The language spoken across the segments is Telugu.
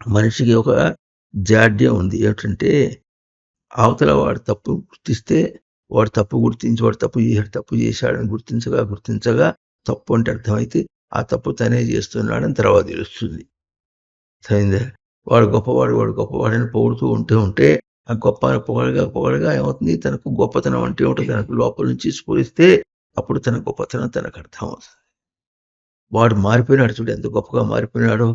మనిషికి ఒక జాడ్యం ఉంది. ఏమిటంటే అవతల వాడు తప్పు గుర్తిస్తే వాడు తప్పు గుర్తించి వాడు తప్పు చేశాడు తప్పు చేశాడని గుర్తించగా గుర్తించగా తప్పు అంటే అర్థమైతే ఆ తప్పు తనే చేస్తున్నాడని తర్వాత తెలుస్తుంది. అర్థమైందా వాడు గొప్పవాడు వాడు గొప్పవాడని పొగుడుతూ ఉంటూ ఉంటే ఆ గొప్ప పొగడగా పొగడగా ఏమవుతుంది? తనకు గొప్పతనం అంటే ఏమిటో తనకు లోపల నుంచి స్ఫూరిస్తే అప్పుడు తన గొప్పతనం తనకు అర్థమవుతుంది. వాడు మారిపోయినాడు చూడు ఎంత గొప్పగా మారిపోయినాడో.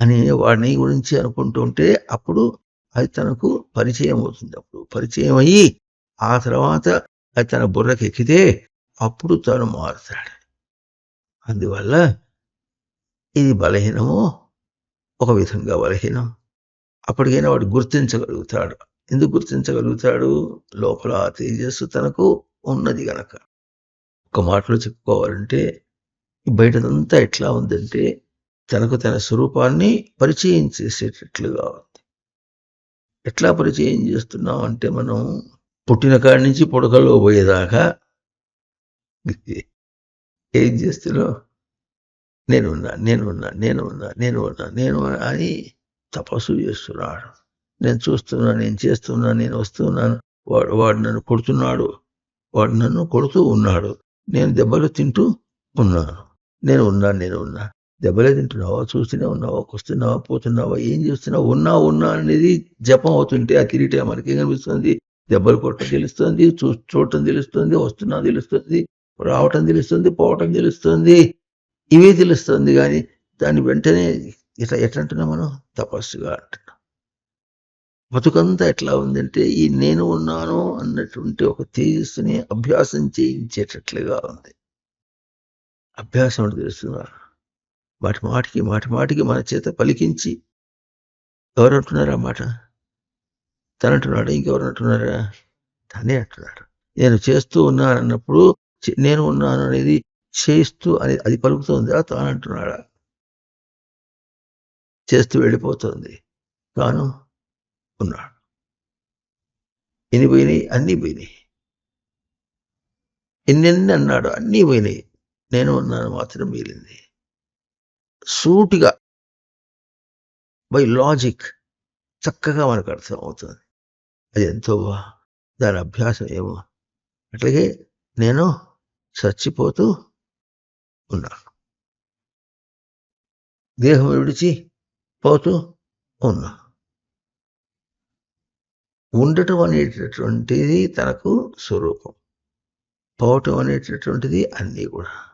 అని వాడిని గురించి అనుకుంటుంటే అప్పుడు అది తనకు పరిచయం అవుతుంది. అప్పుడు పరిచయం అయ్యి ఆ తర్వాత అది తన బుర్రకి ఎక్కితే అప్పుడు తను మారుతాడు. అందువల్ల ఇది బలహీనము ఒక విధంగా బలహీనం. అప్పటికైనా వాడు గుర్తించగలుగుతాడు. ఎందుకు గుర్తించగలుగుతాడు? లోపల ఆ తేజస్సు తనకు ఉన్నది గనక. ఒక మాటలో చెప్పుకోవాలంటే బయటదంతా ఎట్లా ఉందంటే తనకు తన స్వరూపాన్ని పరిచయం చేసేటట్లుగా ఉంది. ఎట్లా పరిచయం చేస్తున్నాం అంటే మనం పుట్టిన కాడి నుంచి పొడకలో పోయేదాకా ఏం చేస్తున్నావు? నేను ఉన్నా నేను ఉన్నా నేను ఉన్నా నేను ఉన్నా నేను అని తపస్సు చేస్తున్నాడు. నేను చూస్తున్నా నేను చేస్తున్నా నేను వస్తున్నాను. వాడు వాడు నన్ను కొడుతున్నాడు. వాడు నన్ను కొడుతూ ఉన్నాడు. నేను దెబ్బలు తింటూ ఉన్నాను. నేను ఉన్నాను నేను ఉన్నా. దెబ్బలే తింటున్నావా చూస్తూనే ఉన్నావా? వస్తున్నావా? పోతున్నావా? ఏం చేస్తున్నావు? ఉన్నా ఉన్నా అనేది జపం అవుతుంటే ఆ కిరీటే మనకేం కనిపిస్తుంది? దెబ్బలు కొట్టడం తెలుస్తుంది చూ చూడటం తెలుస్తుంది వస్తున్నా తెలుస్తుంది రావటం తెలుస్తుంది పోవటం తెలుస్తుంది. ఇవే తెలుస్తుంది కానీ దాన్ని వెంటనే ఇట్లా ఎట్లంటున్నాం మనం? తపస్సుగా అంటున్నాం. బతుకంతా ఎట్లా ఉందంటే ఈ నేను ఉన్నాను అన్నటువంటి ఒక తేజస్సుని అభ్యాసం చేయించేటట్లుగా ఉంది. అభ్యాసం తెలుస్తున్నారు మాటి మాటికి మాటి మాటికి మన చేత పలికించి ఎవరు అంటున్నారా మాట? తనంటున్నాడు? ఇంకెవరు అంటున్నారా తనే అంటున్నాడు. నేను చేస్తూ ఉన్నాను అన్నప్పుడు నేను ఉన్నాను అనేది చేస్తూ అనేది అది పలుకుతుందా. తాను అంటున్నాడా చేస్తూ వెళ్ళిపోతుంది. తాను ఉన్నాడు. ఎన్ని పోయినాయి? అన్నీ పోయినాయి. ఎన్నెన్ని అన్నాడు అన్నీ పోయినాయి. నేను ఉన్నాను మాత్రం మిగిలింది. సూటిగా బై లాజిక్ చక్కగా మనకు అర్థం అవుతుంది అది ఎంతో దాని అభ్యాసం ఏమో. అట్లాగే నేను చచ్చిపోతూ ఉన్నాను దేహం విడిచి పోతూ ఉన్నా. ఉండటం అనేటటువంటిది తనకు స్వరూపం. పోవటం అనేటటువంటిది అన్నీ కూడా.